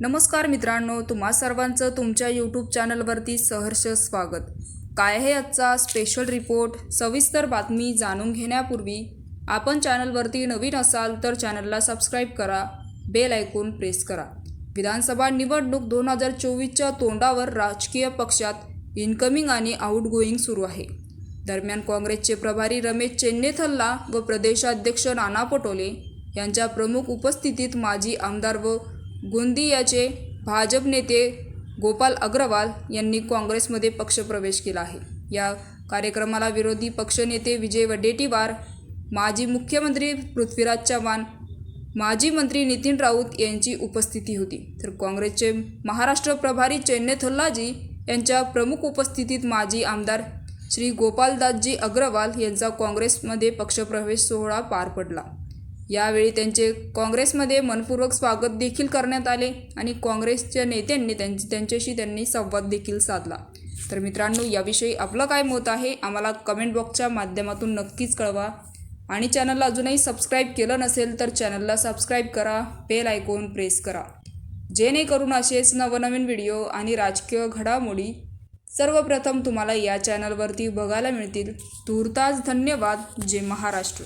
नमस्कार मित्रांनो तुम्हा सर्वांचं तुमच्या यूट्यूब चॅनलवरती सहर्ष स्वागत. काय आहे आजचा स्पेशल रिपोर्ट सविस्तर बातमी जाणून घेण्यापूर्वी आपण चॅनलवरती नवीन असाल तर चॅनलला सबस्क्राईब करा बेल ऐकून प्रेस करा. विधानसभा निवडणूक दोन हजार चोवीसच्या तोंडावर राजकीय पक्षात इनकमिंग आणि आउटगोईंग सुरू आहे. दरम्यान काँग्रेसचे प्रभारी रमेश चेन्नेथल्ला व प्रदेशाध्यक्ष नाना पटोले यांच्या प्रमुख उपस्थितीत माजी आमदार व गोंदियाचे भाजप नेते गोपाल अग्रवाल यांनी काँग्रेसमध्ये पक्षप्रवेश केला आहे. या कार्यक्रमाला विरोधी पक्षनेते विजय वडेट्टीवार माजी मुख्यमंत्री पृथ्वीराज चव्हाण माजी मंत्री नितीन राऊत यांची उपस्थिती होती. तर काँग्रेसचे महाराष्ट्र प्रभारी चेन्नेथल्लाजी यांच्या प्रमुख उपस्थितीत माजी आमदार श्री गोपालदासजी अग्रवाल यांचा काँग्रेसमध्ये पक्षप्रवेश सोहळा पार पडला. यावेळी त्यांचे काँग्रेसमध्ये मनपूर्वक स्वागत देखील करण्यात आले आणि काँग्रेसच्या नेत्यांनी त्यांची त्यांच्याशी त्यांनी संवाद देखील साधला. तर मित्रांनो याविषयी आपलं काय मत आहे आम्हाला कमेंट बॉक्सच्या माध्यमातून नक्कीच कळवा. आणि चॅनलला अजूनही सबस्क्राईब केलं नसेल तर चॅनलला सबस्क्राईब करा बेल आयकॉन प्रेस करा. जेणेकरून असेच नवनवीन व्हिडिओ आणि राजकीय घडामोडी सर्वप्रथम तुम्हाला या चॅनलवरती बघायला मिळतील. तूर्तास धन्यवाद. जे महाराष्ट्र.